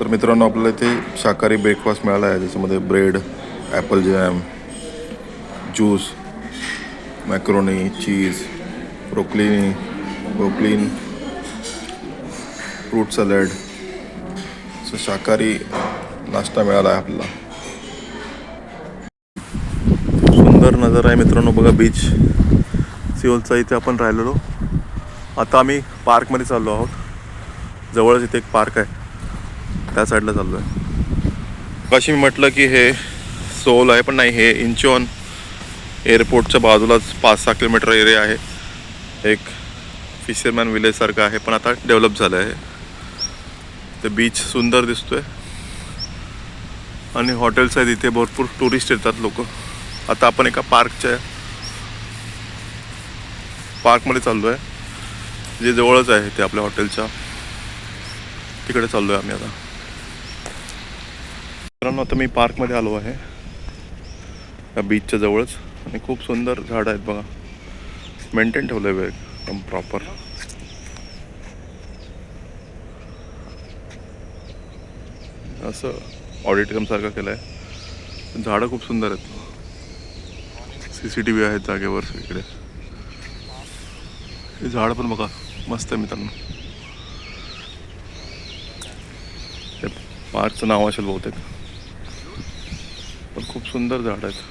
तर मित्रांनो आपल्याला इथे शाकाहारी ब्रेकफास्ट मिळाला आहे. ज्याच्यामध्ये bread apple jam juice macaroni cheese broccolini ब्रोकलीन fruit salad असं शाकाहारी नाश्ता मिळाला आहे आपल्याला. सुंदर नजर आहे मित्रांनो बघा बीच सिओलचा इथे आपण राहिलेलो. आता आम्ही पार्कमध्ये चाललो आहोत. जवळच इथे एक पार्क आहे. त्या साईडला चाललो आहे कशी मी म्हटलं की हे सोल आहे पण नाही हे इंचॉन एअरपोर्टच्या बाजूलाच पाच सहा किलोमीटर एरिया आहे. एक फिशरमॅन विलेजसारखं आहे पण आता डेव्हलप झालं आहे. ते बीच सुंदर दिसतोय. आणि हॉटेल्स आहेत इथे भरपूर टुरिस्ट येतात लोक. आता आपण एका पार्कच्या पार्कमध्ये चाललो आहे जे जवळच आहे ते आपल्या हॉटेलच्या तिकडे चाललो आहे आम्ही आता. मित्रांनो आता मी पार्कमध्ये आलो आहे. या बीचच्या जवळच. आणि खूप सुंदर झाडं आहेत बघा. मेंटेन ठेवलं आहे एकदम प्रॉपर असं ऑडिटोरियमसारखं केलं आहे झाडं खूप सुंदर आहेत. सी सी टी व्ही आहेत जागेवर इकडे हे झाड पण बघा मस्त आहे मित्रांनो. हे पार्कचं नाव असेल बहुतेक. पण खूप सुंदर झाड आहेत.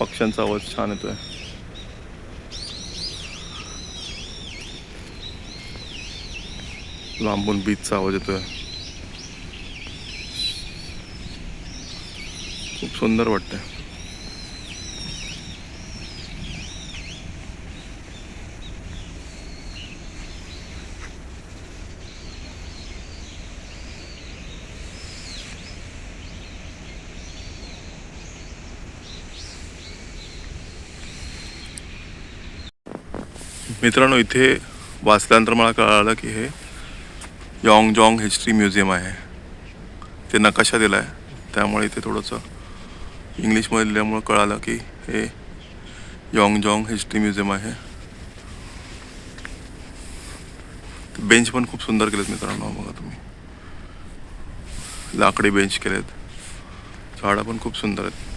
पक्ष्यांचा आवाज छान येतोय. लांबून बीचचा आवाज येतोय. खूप सुंदर वाटतंय. मित्रांनो इथे वाचल्यानंतर मला कळालं की हे यॉंग जॉंग हिस्ट्री म्युझियम आहे. ते नकाशा दिला आहे त्यामुळे इथे थोडंसं इंग्लिशमध्ये लिहिल्यामुळं कळालं की हे यॉंग जॉंग हिस्ट्री म्युझियम आहे. बेंच पण खूप सुंदर केलेत मित्रांनो बघा तुम्ही. लाकडी बेंच केलेत. झाडं पण खूप सुंदर आहेत.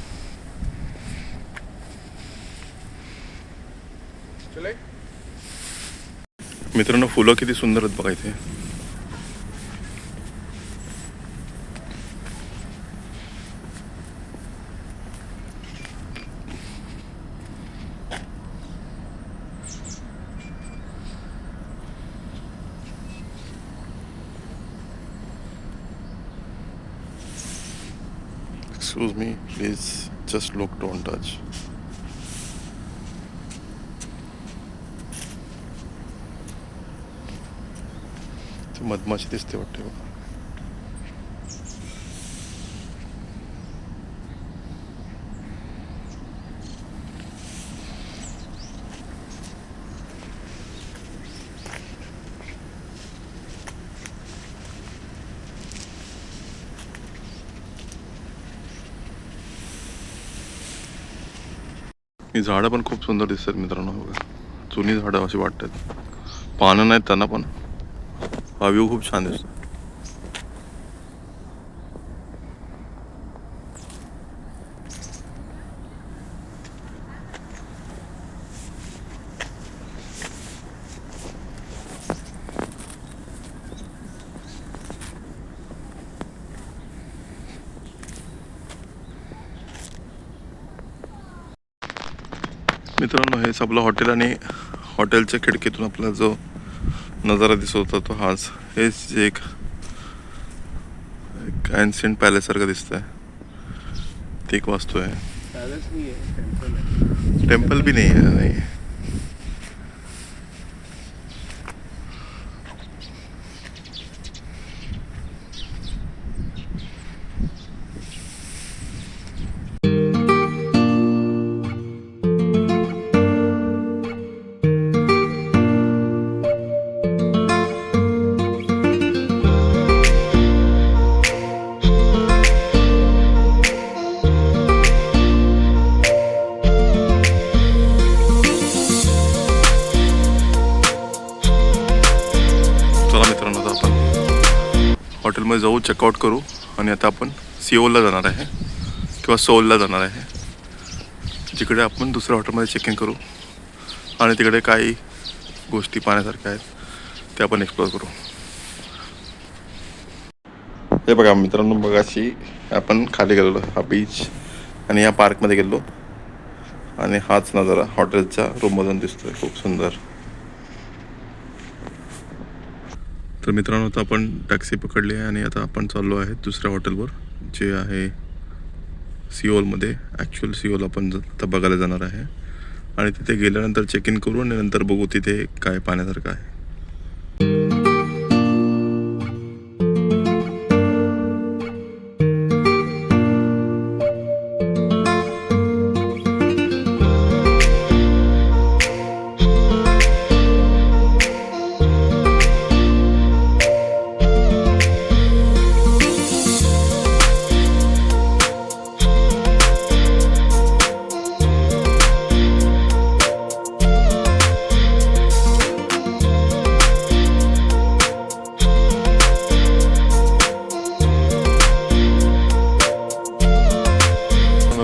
मित्रांनो फुलं किती सुंदर आहेत बघा इथे Excuse me, please just look, don't touch. मधमाशी दिसते वाटते बघा. ही झाडं पण खूप सुंदर दिसतात मित्रांनो. बघा. जुनी झाडं अशी वाटतात. पानं नाहीत त्यांना पण. हा व्ह्यू खूप छान दिसतो मित्रांनो हेच आपलं हॉटेल आणि हॉटेलच्या खिडकीतून आपला जो नजारा दिसत होता तो हाच. हेच एक अँशियंट पॅलेस सारखं दिसतंय. ते एक वास्तू आहे. पॅलेस नाही आहे टेम्पल आहे. टेम्पल बी नाही आहे नाही. हॉटेलमध्ये जाऊ चेकआउट करू आणि आता आपण सिओलला जाणार आहे किंवा सोलला जाणार आहे. जिकडे आपण दुसऱ्या हॉटेलमध्ये चेक इन करू आणि तिकडे काही गोष्टी पाहण्यासारख्या आहेत त्या आपण एक्सप्लोअर करू. हे बघा मित्रांनो बघाशी आपण खाली गेलेलो हा बीच आणि या पार्कमध्ये गेलो आणि हाच नजारा हॉटेलच्या रूममधून दिसतोय खूप सुंदर. तर मित्रांनो आता आपण टॅक्सी पकडली आहे आणि आता आपण चाललो आहे दुसऱ्या हॉटेलवर जे आहे सिओलमध्ये. ॲक्च्युअल सिओल आपण आता बघायला जाणार आहे. आणि तिथे गेल्यानंतर चेक इन करू आणि नंतर बघू तिथे काय पाहण्यासारखं आहे.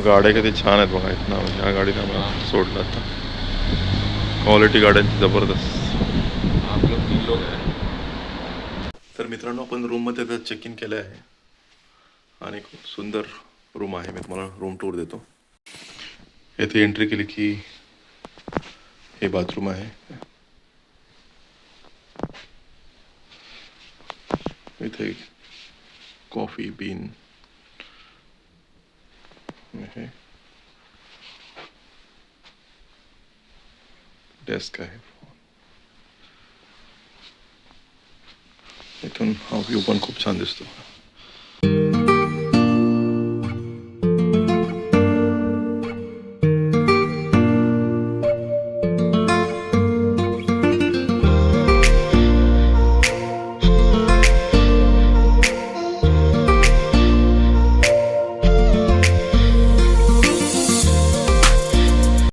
गाड्या किती छान आहेत बघा इथं म्हणजे ह्या गाडीने आम्हाला सोडलं आता. क्वालिटी गाड्यांची जबरदस्त. तर मित्रांनो आपण रूममध्ये तर चेक इन केलं आहे. आणि खूप सुंदर रूम आहे. मी तुम्हाला रूम टूर देतो. येथे एंट्री केली की हे बाथरूम आहे. इथे कॉफी बीन डेस्क आहे. इथून हा व्ह्यू पण खूप छान दिसतो.